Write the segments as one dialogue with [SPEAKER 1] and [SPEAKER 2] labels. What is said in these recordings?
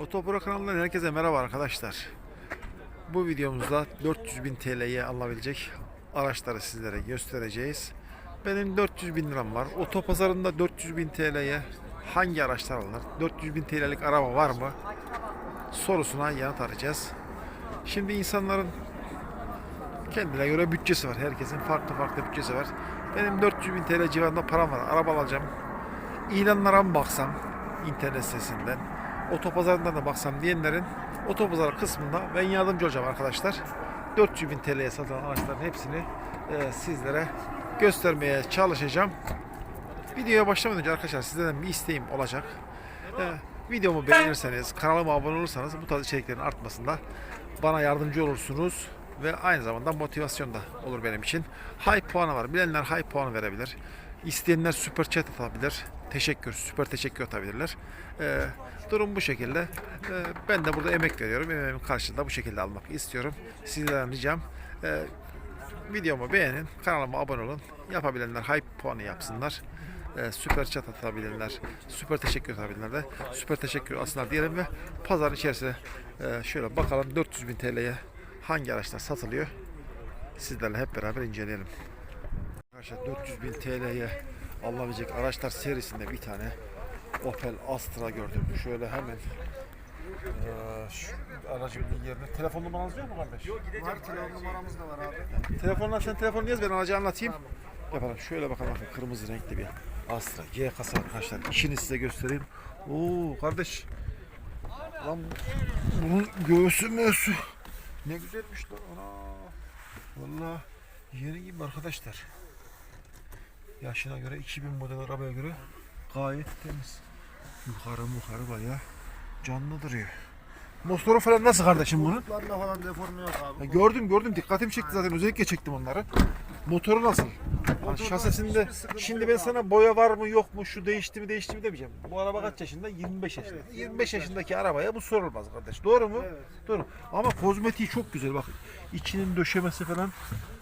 [SPEAKER 1] Otopro kanalından herkese merhaba arkadaşlar. Bu videomuzda 400 bin TL'ye alınabilecek araçları sizlere göstereceğiz. Benim 400 bin liram var. Otopazarında 400 bin TL'ye hangi araçlar alınır? 400 bin TL'lik araba var mı? Sorusuna yanıt arayacağız. Şimdi insanların kendine göre bütçesi var. Herkesin farklı farklı bütçesi var. Benim 400 bin TL civarında param var. Araba alacağım. İlanlara mı baksam internet sitesinden, otopazarından da baksam diyenlerin otopazar kısmında ben yardımcı olacağım arkadaşlar. 400 bin TL'ye satılan araçların hepsini e, sizlere göstermeye çalışacağım. Videoya başlamadan önce arkadaşlar sizlerden bir isteğim olacak. E, videomu beğenirseniz, kanalıma abone olursanız bu tarz içeriklerin artmasında bana yardımcı olursunuz ve aynı zamanda motivasyon da olur benim için. High puanı var. Bilenler high puan verebilir. İsteyenler süper chat atabilir. Teşekkür, süper teşekkür atabilirler. Ee, durum bu şekilde. Ee, ben de burada emek veriyorum. Emeğimin karşılığında bu şekilde almak istiyorum. Sizlerden ricam e, videomu beğenin, kanalıma abone olun. Yapabilenler hype puanı yapsınlar. Ee, süper chat atabilirler, süper teşekkür atabilirler de süper teşekkür alsınlar diyelim ve pazar içerisinde e, şöyle bakalım 400 bin TL'ye hangi araçlar satılıyor sizlerle hep beraber inceleyelim. Arkadaşlar 400 bin TL'ye alınabilecek araçlar serisinde bir tane Opel Astra gördüm. Şöyle hemen eee, şu aracın bir yerine telefon numaranız yok mu kardeş?
[SPEAKER 2] Var telefon numaramız da var abi.
[SPEAKER 1] Telefonla sen telefonu yaz ben aracı anlatayım. Yapalım. Şöyle bakalım bakın kırmızı renkli bir Astra G kasa arkadaşlar. İşini size göstereyim. Oo kardeş. Lan bunun göğsü möğsü. Ne güzelmiş lan. Ana. Vallahi yeni gibi arkadaşlar. Yaşına göre 2000 model arabaya göre gayet temiz. Yukarı yukarı bayağı canlı duruyor. Motoru falan nasıl kardeşim bunun?
[SPEAKER 2] Koltuklarında falan deforme yok abi.
[SPEAKER 1] Ya gördüm gördüm dikkatimi çekti zaten özellikle çektim onları. Motoru nasıl? Ha,
[SPEAKER 2] Motorda
[SPEAKER 1] şasisinde
[SPEAKER 2] hiçbir sıkıntı
[SPEAKER 1] şimdi
[SPEAKER 2] yok
[SPEAKER 1] ben
[SPEAKER 2] abi.
[SPEAKER 1] sana boya var mı yok mu şu değişti mi değişti mi demeyeceğim. Bu araba kaç yaşında? 25 yaşında. 25 yaşındaki arabaya bu sorulmaz kardeş. Doğru mu?
[SPEAKER 2] Evet.
[SPEAKER 1] Doğru. Ama kozmetiği çok güzel bak. içinin döşemesi falan
[SPEAKER 2] 25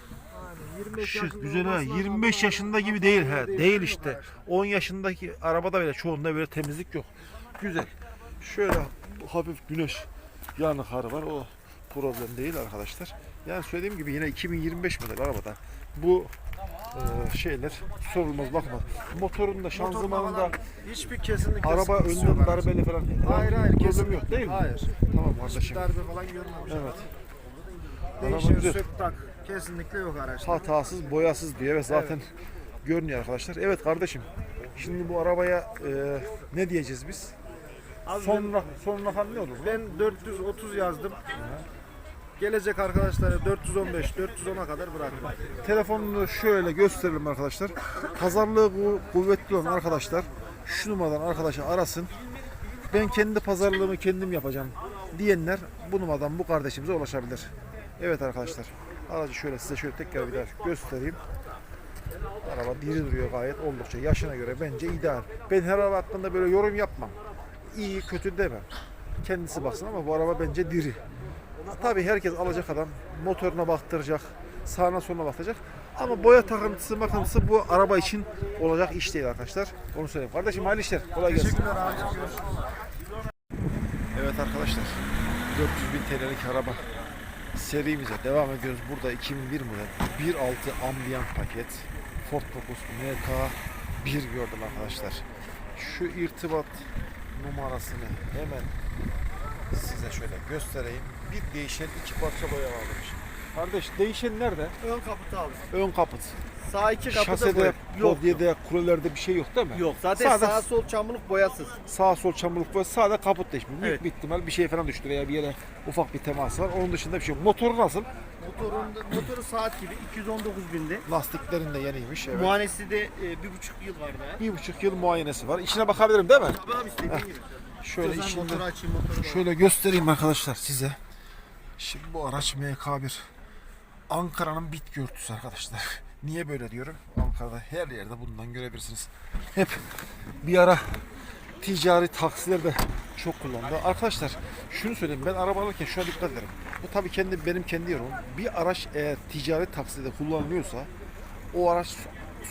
[SPEAKER 1] şık, güzel ha.
[SPEAKER 2] olması lazım
[SPEAKER 1] 25
[SPEAKER 2] ama
[SPEAKER 1] yaşında gibi değil ha.
[SPEAKER 2] değil,
[SPEAKER 1] işte.
[SPEAKER 2] arkadaş.
[SPEAKER 1] 10 yaşındaki arabada bile çoğunda böyle temizlik yok. Güzel. Şöyle hafif güneş yanıkları var. O problem değil arkadaşlar. Yani söylediğim gibi yine 2025 model arabada bu e, şeyler sorulmaz bakma. Motorunda, şanzımanında
[SPEAKER 2] Motorda falan hiçbir kesinlikle
[SPEAKER 1] araba önden darbeli falan
[SPEAKER 2] Hayır hayır
[SPEAKER 1] problem yok değil mi?
[SPEAKER 2] Hayır.
[SPEAKER 1] Tamam kardeşim.
[SPEAKER 2] darbe falan görmemiş.
[SPEAKER 1] Evet.
[SPEAKER 2] Değişim
[SPEAKER 1] güzel.
[SPEAKER 2] sök tak kesinlikle yok araçta.
[SPEAKER 1] Hatasız, boyasız diye ve zaten görünüyor arkadaşlar. Evet kardeşim. Şimdi bu arabaya e, ne diyeceğiz biz?
[SPEAKER 2] Abi
[SPEAKER 1] Son rak- son rakam ne olur?
[SPEAKER 2] ben, ben 430 yazdım. Gelecek arkadaşlara 415, 410'a kadar bırakırım.
[SPEAKER 1] Telefonunu şöyle gösterelim arkadaşlar. Pazarlığı ku- kuvvetli olan arkadaşlar şu numaradan arkadaşı arasın. Ben kendi pazarlığımı kendim yapacağım diyenler bu numaradan bu kardeşimize ulaşabilir. Evet arkadaşlar. Aracı şöyle size şöyle tekrar bir daha göstereyim. Araba diri duruyor gayet oldukça. Yaşına göre bence ideal. Ben her araba hakkında böyle yorum yapmam. İyi kötü demem. Kendisi baksın ama bu araba bence diri. Tabii herkes alacak adam motoruna baktıracak, sağına soluna bakacak. Ama boya takıntısı makıntısı bu araba için olacak iş değil arkadaşlar. Onu söyleyeyim. Kardeşim hayırlı işler. Kolay gelsin.
[SPEAKER 2] Teşekkürler abi.
[SPEAKER 1] Evet arkadaşlar 400 bin TL'lik araba serimize devam ediyoruz. Burada 2001 model 1.6 ambiyant paket Ford Focus MK1 gördüm arkadaşlar. Şu irtibat numarasını hemen size şöyle göstereyim. Bir değişen iki parça boya varmış. Kardeş değişen nerede?
[SPEAKER 2] Ön kaput abi.
[SPEAKER 1] Ön kaput.
[SPEAKER 2] Sağ iki kapıda
[SPEAKER 1] Şasede.
[SPEAKER 2] Yok.
[SPEAKER 1] podyede, kurelerde bir şey yok değil mi?
[SPEAKER 2] Yok. Zaten
[SPEAKER 1] Sağda-
[SPEAKER 2] sağ sol çamurluk boyasız.
[SPEAKER 1] Sağ sol çamurluk var. Sağda kaput değişmiş. Büyük
[SPEAKER 2] Evet.
[SPEAKER 1] bir ihtimal bir şey falan düştü veya bir yere ufak bir temas var. Onun dışında bir şey yok. Motoru nasıl?
[SPEAKER 2] Motorun motoru saat gibi 219 bindi.
[SPEAKER 1] Lastiklerin de yeniymiş. Evet.
[SPEAKER 2] Muayenesi de e, bir buçuk yıl var daha.
[SPEAKER 1] bir buçuk yıl muayenesi var. İçine bakabilirim değil mi?
[SPEAKER 2] Abi abi istediğin gibi.
[SPEAKER 1] Şöyle
[SPEAKER 2] Şöyle
[SPEAKER 1] içinde
[SPEAKER 2] motoru açayım motoru da.
[SPEAKER 1] şöyle göstereyim arkadaşlar size. Şimdi bu araç MK1. Ankara'nın bit görüntüsü arkadaşlar. Niye böyle diyorum? Ankara'da her yerde bundan görebilirsiniz. Hep bir ara ticari taksilerde çok kullandı. Arkadaşlar şunu söyleyeyim ben araba alırken şuna dikkat ederim. Bu tabii kendi benim kendi yorumum. Bir araç eğer ticari takside kullanılıyorsa o araç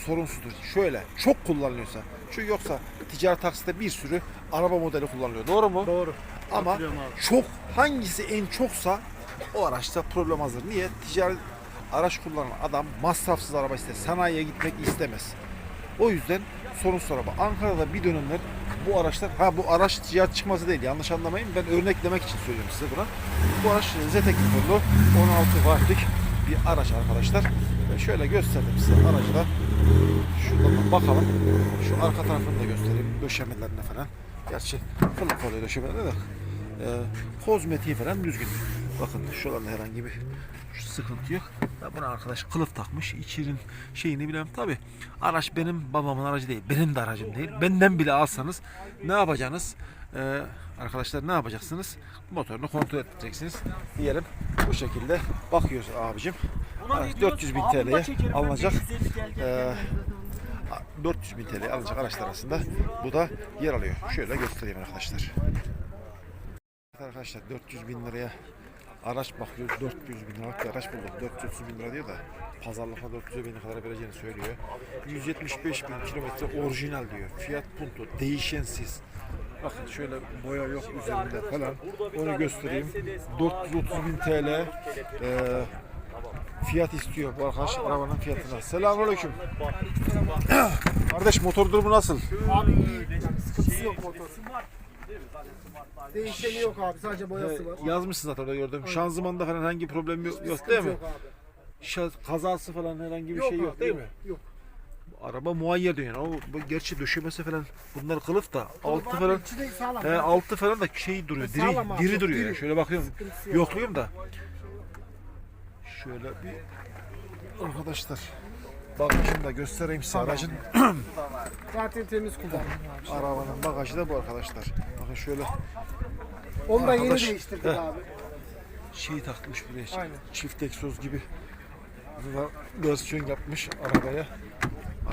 [SPEAKER 1] sorunsuzdur. Şöyle çok kullanılıyorsa. Çünkü yoksa ticari takside bir sürü araba modeli kullanılıyor. Doğru mu?
[SPEAKER 2] Doğru.
[SPEAKER 1] Ama çok hangisi en çoksa o araçta problem hazır. Niye? Ticari araç kullanan adam masrafsız araba ister. Sanayiye gitmek istemez. O yüzden sonuç araba. Ankara'da bir dönemler bu araçlar, ha bu araç ticaret çıkması değil yanlış anlamayın. Ben örneklemek için söylüyorum size buna. Bu araç Zetek motorlu 16 wattlik bir araç arkadaşlar. Ve şöyle gösterdim size aracı da. Şuradan bakalım. Şu arka tarafını da göstereyim. Döşemelerine falan. Gerçi kılıf oluyor döşemelerine de. Ee, kozmetiği falan düzgün. Bakın şuralarda herhangi bir şu sıkıntı yok. Ya buna arkadaş kılıf takmış. İçinin şeyini bilemem. Tabi araç benim babamın aracı değil. Benim de aracım değil. Benden bile alsanız ne yapacaksınız? Ee, arkadaşlar ne yapacaksınız? Motorunu kontrol edeceksiniz. Diyelim bu şekilde bakıyoruz abicim. Araç 400 bin TL'ye alınacak. Ee, 400 bin TL alınacak araçlar arasında bu da yer alıyor. Şöyle göstereyim arkadaşlar. Arkadaşlar 400 bin liraya araç bakıyoruz. 400 bin liralık bir araç bulduk. 430 bin lira diyor da pazarlıkla 400 bin kadar vereceğini söylüyor. 175 bin kilometre orijinal diyor. Fiyat Punto değişensiz. Bakın şöyle boya yok üzerinde falan. Onu göstereyim. 430 bin TL eee, fiyat istiyor bu arkadaş arabanın fiyatına. Selamünaleyküm. Kardeş motor durumu nasıl?
[SPEAKER 2] Abi iyi. Sıkıntısı yok motor. Değişeni yok abi. Sadece boyası var.
[SPEAKER 1] Yazmışsın zaten orada gördüm. Şanzımanda falan herhangi problem yok, yok değil mi?
[SPEAKER 2] Yok abi.
[SPEAKER 1] Şa- kazası falan herhangi bir şey yok
[SPEAKER 2] abi,
[SPEAKER 1] değil mi?
[SPEAKER 2] Yok.
[SPEAKER 1] Araba muayyer diyor yani. O bu gerçi döşemesi falan bunlar kılıf da altı
[SPEAKER 2] Abi,
[SPEAKER 1] falan
[SPEAKER 2] içi de sağlam.
[SPEAKER 1] he, altı falan da şey duruyor. Diri
[SPEAKER 2] Sağlam abi,
[SPEAKER 1] diri
[SPEAKER 2] çok
[SPEAKER 1] duruyor.
[SPEAKER 2] diri.
[SPEAKER 1] yani. Şöyle bakıyorum.
[SPEAKER 2] Sıkıntısı yok.
[SPEAKER 1] Yokluyorum da. Şöyle bir arkadaşlar bagajını da göstereyim size
[SPEAKER 2] Tamam.
[SPEAKER 1] aracın.
[SPEAKER 2] Zaten temiz kullandım abi.
[SPEAKER 1] Arabanın bagajı da bu arkadaşlar. Bakın şöyle
[SPEAKER 2] Onu da yeni
[SPEAKER 1] Arkadaş-
[SPEAKER 2] değiştirdik
[SPEAKER 1] Heh.
[SPEAKER 2] abi.
[SPEAKER 1] şey takmış buraya.
[SPEAKER 2] Aynen.
[SPEAKER 1] Çift egzoz gibi. Versiyon yapmış arabaya.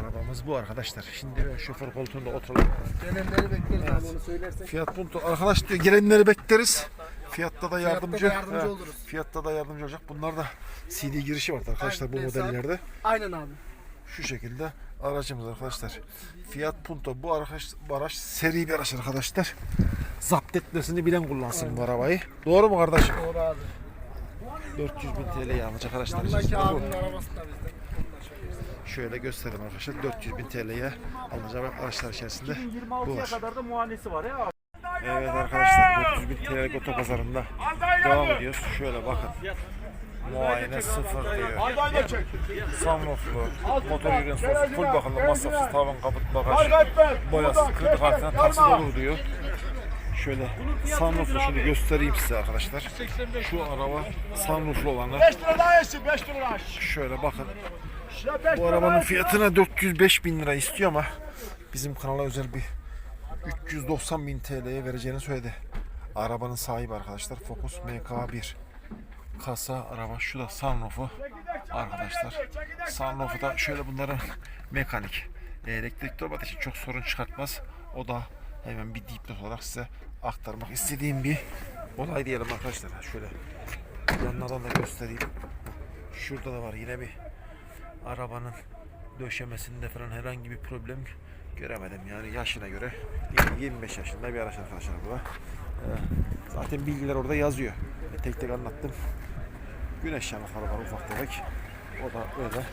[SPEAKER 1] Arabamız bu arkadaşlar. Şimdi ben şoför koltuğunda oturalım.
[SPEAKER 2] Gelenleri bekleriz abi onu söylersek.
[SPEAKER 1] Fiyat Punto. Arkadaş diyor gelenleri bekleriz. Fiyatta da yardımcı.
[SPEAKER 2] yardımcı
[SPEAKER 1] He,
[SPEAKER 2] oluruz.
[SPEAKER 1] Fiyatta da yardımcı olacak. Bunlar da CD girişi var arkadaşlar bu
[SPEAKER 2] Aynen, mesela-
[SPEAKER 1] modellerde.
[SPEAKER 2] Aynen abi.
[SPEAKER 1] Şu şekilde aracımız arkadaşlar. Fiat Punto bu araç, bu araç seri bir araç arkadaşlar. Zapt etmesini bilen kullansın bu arabayı. Doğru mu kardeşim?
[SPEAKER 2] Doğru abi.
[SPEAKER 1] 400 bin TL'ye alacak bu.
[SPEAKER 2] abinin arabası da bizde.
[SPEAKER 1] Şöyle göstereyim arkadaşlar. 400 bin TL'ye alınacak araçlar içerisinde bu
[SPEAKER 3] 26'ya
[SPEAKER 1] var.
[SPEAKER 3] kadar da muayenesi var ya.
[SPEAKER 1] Evet arkadaşlar 400 bin TL'lik otopazarında devam ediyoruz. Şöyle bakın. Muayene sıfır diyor. Sunrooflu, motor yürüyen sos, full bakımlı, masrafsız tavan kaput bagaj, boyası, kredi kartına taksit olur diyor. Şöyle sunrooflu şunu göstereyim size arkadaşlar. Şu araba sunrooflu olanı.
[SPEAKER 3] 5 lira daha yesin 5 lira.
[SPEAKER 1] Şöyle bakın.
[SPEAKER 3] Şuna 5
[SPEAKER 1] Bu arabanın fiyatına 405 bin lira istiyor ama bizim kanala özel bir 390 bin TL'ye vereceğini söyledi. Arabanın sahibi arkadaşlar Focus MK1 kasa araba şu da sunroofu arkadaşlar sunroofu da şöyle bunların mekanik E, elektrikli olmadığı için çok sorun çıkartmaz o da hemen bir dipnot olarak size aktarmak istediğim bir olay diyelim arkadaşlar şöyle yanlardan da göstereyim şurada da var yine bir arabanın döşemesinde falan herhangi bir problem göremedim yani yaşına göre 20-25 yaşında bir araç arkadaşlar bu da. Ee, zaten bilgiler orada yazıyor. E, tek tek anlattım. Güneş yanıkları var ufak tefek. O da öyle.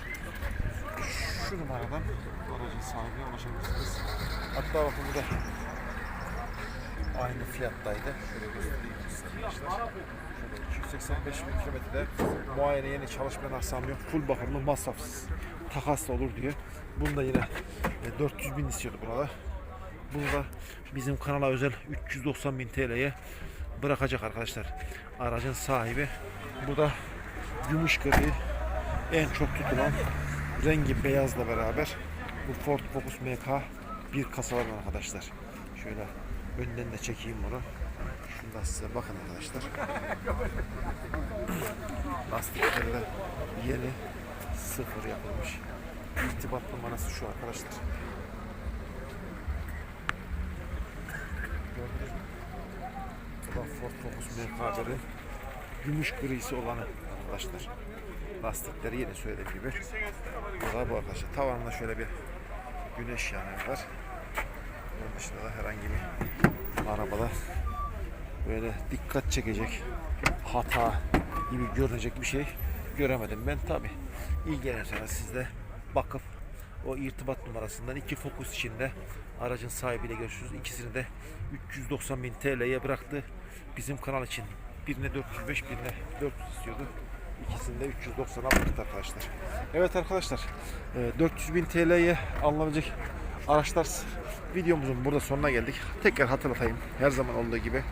[SPEAKER 1] Şu numaradan aracın sahibine ulaşabilirsiniz. Hatta bakın bu da aynı fiyattaydı. Şöyle göstereyim arkadaşlar. Şöyle 285 bin kilometrede muayene yeni çalışmayan aksam yok. Full bakımlı masrafsız. Takasla olur diyor. Bunu da yine e, 400 bin istiyordu burada. Bunu da bizim kanala özel 390 bin TL'ye bırakacak arkadaşlar. Aracın sahibi. Bu da gümüş gri en çok tutulan rengi beyazla beraber bu Ford Focus MK bir kasaların arkadaşlar. Şöyle önden de çekeyim bunu. Şundan size bakın arkadaşlar. Lastikleri de yeni sıfır yapılmış. İrtibat numarası şu arkadaşlar. Bu da Ford Focus MK'ların gümüş grisi olanı arkadaşlar. Lastikleri yeni söylediğim gibi. Bu da bu arkadaşlar. Tavanında şöyle bir güneş yanığı var. Onun dışında da herhangi bir arabada böyle dikkat çekecek hata gibi görünecek bir şey göremedim ben tabi ilgilenirseniz siz de bakıp o irtibat numarasından iki fokus içinde aracın sahibiyle görüşürüz. İkisini de 390 bin TL'ye bıraktı. Bizim kanal için birine 405 birine 400 istiyordu. İkisini de 390'a bıraktı arkadaşlar. Evet arkadaşlar e, 400 bin TL'ye alınabilecek araçlar videomuzun burada sonuna geldik. Tekrar hatırlatayım her zaman olduğu gibi.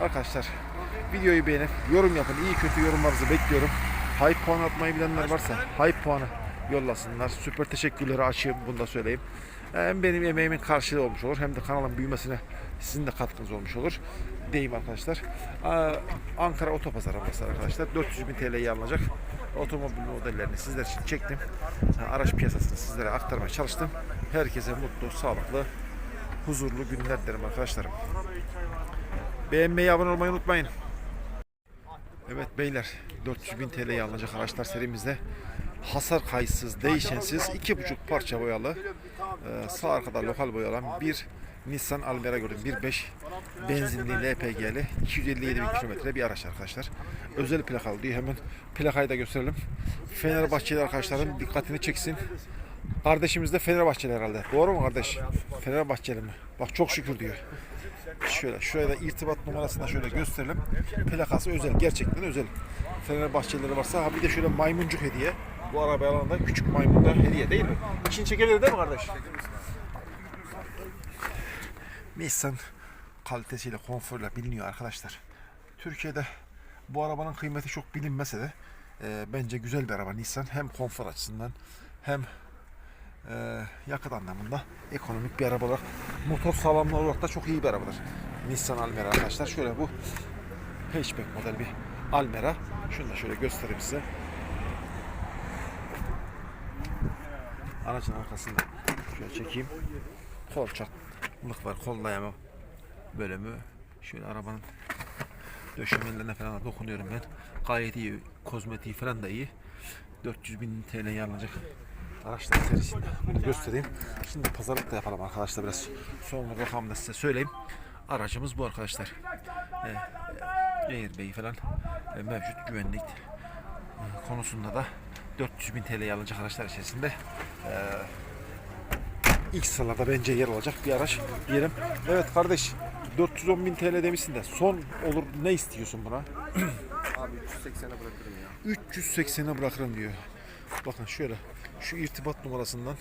[SPEAKER 1] Arkadaşlar videoyu beğenip yorum yapın. İyi kötü yorumlarınızı bekliyorum. Hype puan atmayı bilenler varsa hype puanı yollasınlar. Süper teşekkürleri açayım bunu da söyleyeyim. Hem benim emeğimin karşılığı olmuş olur hem de kanalın büyümesine sizin de katkınız olmuş olur. Deyim arkadaşlar. Ankara Otopazarı burası arkadaşlar. 400 bin TL'ye alınacak otomobil modellerini sizler için çektim. Araç piyasasını sizlere aktarmaya çalıştım. Herkese mutlu, sağlıklı, huzurlu günler dilerim arkadaşlarım. Beğenmeyi, abone olmayı unutmayın. Evet beyler 400 bin TL'ye alınacak araçlar serimizde hasar kayıtsız, değişensiz iki buçuk parça boyalı e, sağ arkada lokal boyalan bir Nissan Almera gördüm 1.5 benzinli LPG'li 257 bin kilometre bir araç arkadaşlar. Özel plakalı diyor hemen plakayı da gösterelim. Fenerbahçeli arkadaşların dikkatini çeksin. Kardeşimiz de Fenerbahçeli herhalde. Doğru mu kardeş? Fenerbahçeli mi? Bak çok şükür diyor. Şöyle şuraya da irtibat numarasını şöyle gösterelim. Plakası özel. Gerçekten özel. Fenerbahçelileri varsa ha bir de şöyle maymuncuk hediye. Bu arabaya alan da küçük maymun da hediye değil mi? İçini çekebilir değil mi kardeş? Nissan kalitesiyle, konforuyla biliniyor arkadaşlar. Türkiye'de bu arabanın kıymeti çok bilinmese de e, bence güzel bir araba Nissan. Hem konfor açısından hem e, yakıt anlamında ekonomik bir araba olarak motor sağlamlığı olarak da çok iyi bir arabadır. Nissan Almera arkadaşlar. Şöyle bu hatchback model bir Almera. Şunu da şöyle göstereyim size. Aracın arkasında şöyle çekeyim. Kol çatlık var. Kol dayama bölümü. Şöyle arabanın döşemelerine falan dokunuyorum ben. Gayet iyi. Kozmetiği falan da iyi. 400 bin TL'ye alınacak araçlar serisinde bunu göstereyim. Şimdi pazarlık da yapalım arkadaşlar biraz. Son rakamı size söyleyeyim. Aracımız bu arkadaşlar. Ee, Airbag falan e, mevcut güvenlik e, konusunda da 400 bin TL'ye alınacak araçlar içerisinde e, ilk sıralarda bence yer alacak bir araç diyelim. Evet kardeş 410 bin TL demişsin de son olur ne istiyorsun buna?
[SPEAKER 2] Abi 380'e bırakırım ya.
[SPEAKER 1] 380'e bırakırım diyor. Bakın şöyle şu irtibat numarasından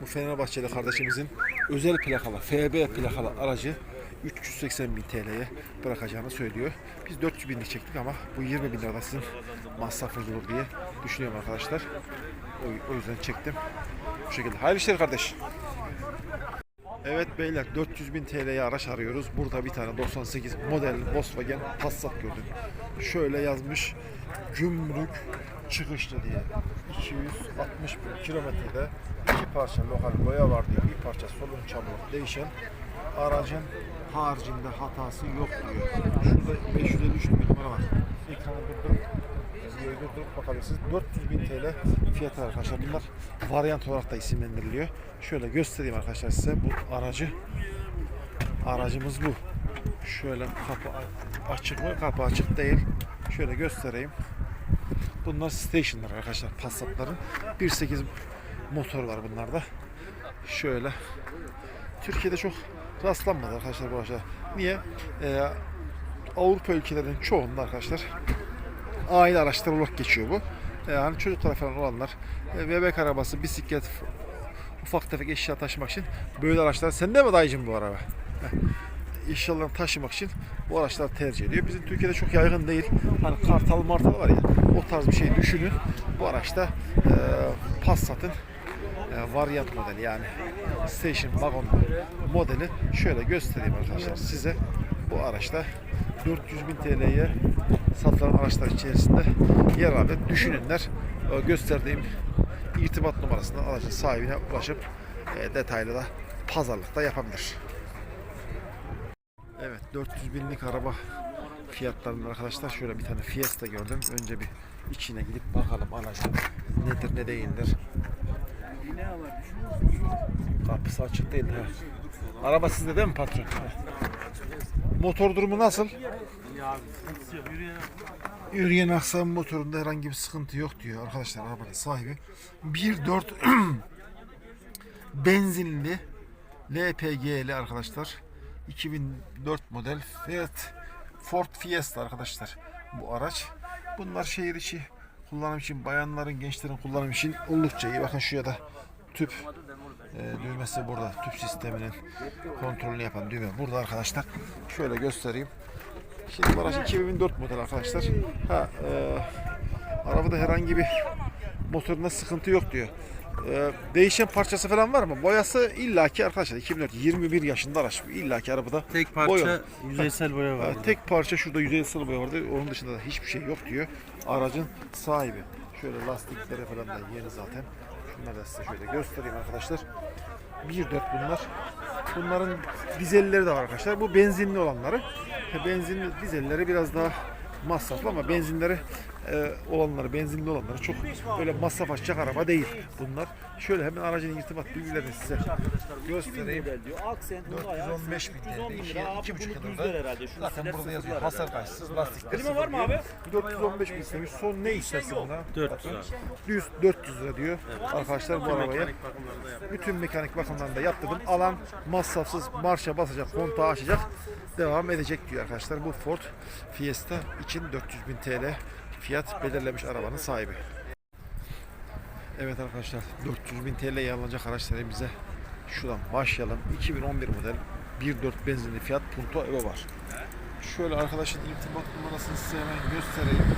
[SPEAKER 1] bu Fenerbahçeli kardeşimizin özel plakalı FB plakalı aracı 380 bin TL'ye bırakacağını söylüyor. Biz 400 binlik çektik ama bu 20 bin lirada sizin masrafınız olur diye düşünüyorum arkadaşlar. O, o yüzden çektim. Bu şekilde. Hayırlı işler kardeş. Evet beyler 400 bin TL'ye araç arıyoruz. Burada bir tane 98 model Volkswagen Passat gördüm. Şöyle yazmış gümrük çıkışlı diye. 260 bin kilometrede iki parça lokal boya var diye bir parça solun çamur değişen aracın haricinde hatası yok diyor. Şurada 553 bin numara var. Ekranı durdurup videoyu durdurup bakabilirsiniz. 400 bin TL fiyatı arkadaşlar. Bunlar varyant olarak da isimlendiriliyor. Şöyle göstereyim arkadaşlar size bu aracı. Aracımız bu. Şöyle kapı açık mı? Kapı açık değil. Şöyle göstereyim. Bunlar stationlar arkadaşlar Passat'ların. 1.8 motor var bunlarda. Şöyle. Türkiye'de çok rastlanmadı arkadaşlar bu araçlar. Niye? Ee, Avrupa ülkelerinin çoğunda arkadaşlar aile araçları olarak geçiyor bu. Yani çocuklara falan olanlar e, bebek arabası, bisiklet, ufak tefek eşya taşımak için böyle araçlar. Sende mi dayıcım bu araba? Eşyalarını taşımak için bu araçlar tercih ediyor. Bizim Türkiye'de çok yaygın değil. Hani kartal martal var ya o tarz bir şey düşünün. Bu araçta e, Passat'ın e, varyant modeli yani station wagon modeli şöyle göstereyim arkadaşlar size. Bu araçta 400 bin TL'ye satılan araçlar içerisinde yer alır. Düşününler o gösterdiğim irtibat numarasından aracın sahibine ulaşıp e, detaylı da pazarlıkta yapabilir. Evet 400 binlik araba fiyatlarında arkadaşlar şöyle bir tane Fiesta gördüm. Önce bir içine gidip bakalım aracın nedir ne değildir. Kapısı açık değil. Ha. Araba sizde değil mi patron? Motor durumu nasıl? Yürüyen aksam motorunda herhangi bir sıkıntı yok diyor arkadaşlar arabanın sahibi. 1.4 benzinli LPG'li arkadaşlar. 2004 model Fiat Ford Fiesta arkadaşlar bu araç. Bunlar şehir içi kullanım için bayanların gençlerin kullanım için oldukça iyi. Bakın şuraya da tüp e, düğmesi burada. Tüp sisteminin kontrolünü yapan düğme burada arkadaşlar. Şöyle göstereyim. Şimdi araç 2004 model arkadaşlar. Ha, e, arabada herhangi bir motorunda sıkıntı yok diyor. E, değişen parçası falan var mı? Boyası illaki arkadaşlar 2004 21 yaşında araç bu. İllaki arabada
[SPEAKER 4] Tek parça
[SPEAKER 1] boya.
[SPEAKER 4] yüzeysel boya var.
[SPEAKER 1] Ha, tek parça şurada yüzeysel boya vardı. Onun dışında da hiçbir şey yok diyor. Aracın sahibi. Şöyle lastikleri falan da yeni zaten. Şunları da size şöyle göstereyim arkadaşlar. 1.4 bunlar. Bunların dizelleri de var arkadaşlar. Bu benzinli olanları. Ha, Benzinli dizelleri biraz daha masraflı ama benzinleri e, olanları, benzinli olanları çok böyle masraf açacak araba değil bunlar. Şöyle hemen aracın irtibat bilgilerini size göstereyim.
[SPEAKER 3] diyor. Aksen,
[SPEAKER 1] 415 bin TL, iki- iki buçuk yıl
[SPEAKER 3] düzler
[SPEAKER 1] orada.
[SPEAKER 3] herhalde. Şunu
[SPEAKER 1] Zaten burada yazıyor. Hasar kayıtsız lastikler.
[SPEAKER 3] Klima var mı
[SPEAKER 1] sıfır
[SPEAKER 3] abi?
[SPEAKER 1] diyor. 415 bin istemiş. Son ne istersin buna?
[SPEAKER 4] 400 abi.
[SPEAKER 1] 100, 400 lira diyor. Arkadaşlar bu arabaya
[SPEAKER 4] Mekanik bakımları da yaptık.
[SPEAKER 1] bütün mekanik bakımlarını da yaptırdım. Alan masrafsız marşa basacak, kontağı açacak. Devam edecek diyor arkadaşlar. Bu Ford Fiesta için 400 bin TL fiyat belirlemiş arabanın sahibi. Evet arkadaşlar 400 bin TL'ye alınacak araçlarımıza şuradan başlayalım. 2011 model 1.4 benzinli Fiat Punto Evo var. Şöyle arkadaşın irtibat numarasını size hemen göstereyim.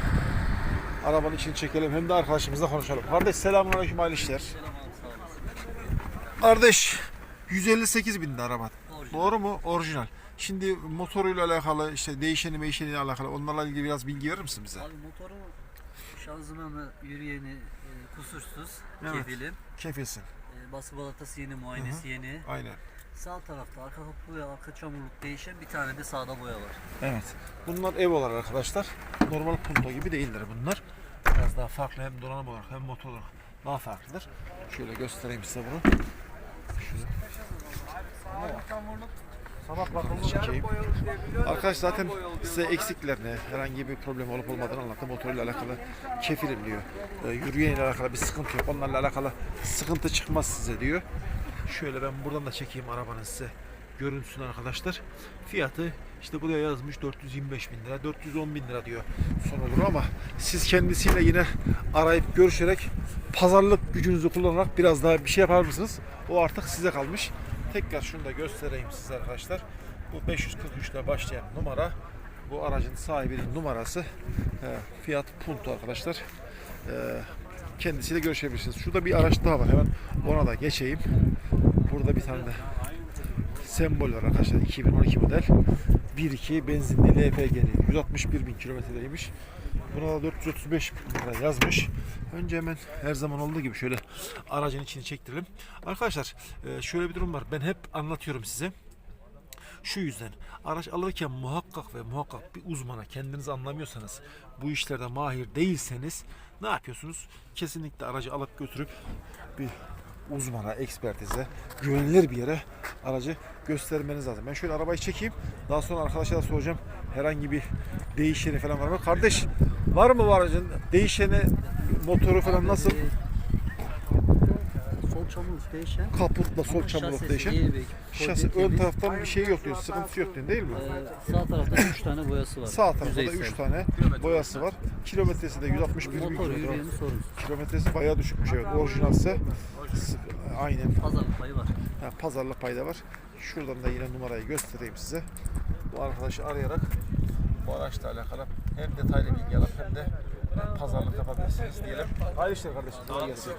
[SPEAKER 1] Arabanın içini çekelim hem de arkadaşımızla konuşalım. Kardeş selamünaleyküm hayırlı işler. Kardeş 158 binde araba. Doğru mu? Orijinal. Şimdi motoruyla alakalı işte değişeni değişeniyle alakalı onlarla ilgili biraz bilgi verir misin bize?
[SPEAKER 5] Abi motoru şanzımanı yürüyeni e, kusursuz,
[SPEAKER 1] Evet.
[SPEAKER 5] kefilim.
[SPEAKER 1] Kefilsin.
[SPEAKER 5] E, bası balatası yeni, muayenesi yeni.
[SPEAKER 1] Aynen.
[SPEAKER 5] Sağ tarafta arka kapı boya, arka çamurluk değişen bir tane de sağda boya var.
[SPEAKER 1] Evet. Bunlar Evo'lar arkadaşlar. Normal Punto gibi değildir bunlar. Biraz daha farklı hem donanım olarak hem motor olarak daha farklıdır. Şöyle göstereyim size bunu. Sabah bakımını çekeyim. Arkadaş zaten size eksiklerini, herhangi bir problem olup olmadığını anlattı. Motoruyla alakalı kefilim diyor. Ee, yürüyeniyle alakalı bir sıkıntı yok. Onlarla alakalı sıkıntı çıkmaz size diyor. Şöyle ben buradan da çekeyim arabanın size görüntüsünü arkadaşlar. Fiyatı işte buraya yazmış 425 bin lira, 410 bin lira diyor son olur ama siz kendisiyle yine arayıp görüşerek pazarlık gücünüzü kullanarak biraz daha bir şey yapar mısınız? O artık size kalmış. Tekrar şunu da göstereyim size arkadaşlar. Bu 543 ile başlayan numara bu aracın sahibinin numarası. Ee, Fiat Punto arkadaşlar. Ee, kendisiyle görüşebilirsiniz. Şurada bir araç daha var. Hemen ona da geçeyim. Burada bir tane de sembol var arkadaşlar. 2012 model. 1.2 benzinli LPG'li. 161 bin kilometredeymiş. Buna da 435 bin lira yazmış. Önce hemen her zaman olduğu gibi şöyle aracın içini çektirelim. Arkadaşlar e, şöyle bir durum var. Ben hep anlatıyorum size. Şu yüzden araç alırken muhakkak ve muhakkak bir uzmana kendiniz anlamıyorsanız bu işlerde mahir değilseniz ne yapıyorsunuz? Kesinlikle aracı alıp götürüp bir uzmana, ekspertize, güvenilir bir yere aracı göstermeniz lazım. Ben şöyle arabayı çekeyim. Daha sonra arkadaşlara soracağım. Herhangi bir değişeni falan var mı? Kardeş var mı bu aracın? Değişeni, motoru falan nasıl?
[SPEAKER 5] E, sol çamurluk değişen.
[SPEAKER 1] Kaputla sol çamurluk değişen. Şasi ön taraftan bir şey yok diyor. Sıkıntısı yok diyor değil mi?
[SPEAKER 5] E, sağ tarafta 3 tane boyası var.
[SPEAKER 1] Sağ tarafta da
[SPEAKER 5] Yüzeysel.
[SPEAKER 1] 3 tane boyası var. Kilometresi de 161 bin kilometre. Kilometresi bayağı düşükmüş evet. Orijinalse aynen.
[SPEAKER 5] Pazarlık payı var.
[SPEAKER 1] Ha, pazarlık payda var. Şuradan da yine numarayı göstereyim size. Bu arkadaşı arayarak bu araçla alakalı hem detaylı bilgi alıp hem de pazarlık yapabilirsiniz diyelim. Hayırlı işler kardeşim. Kolay gelsin.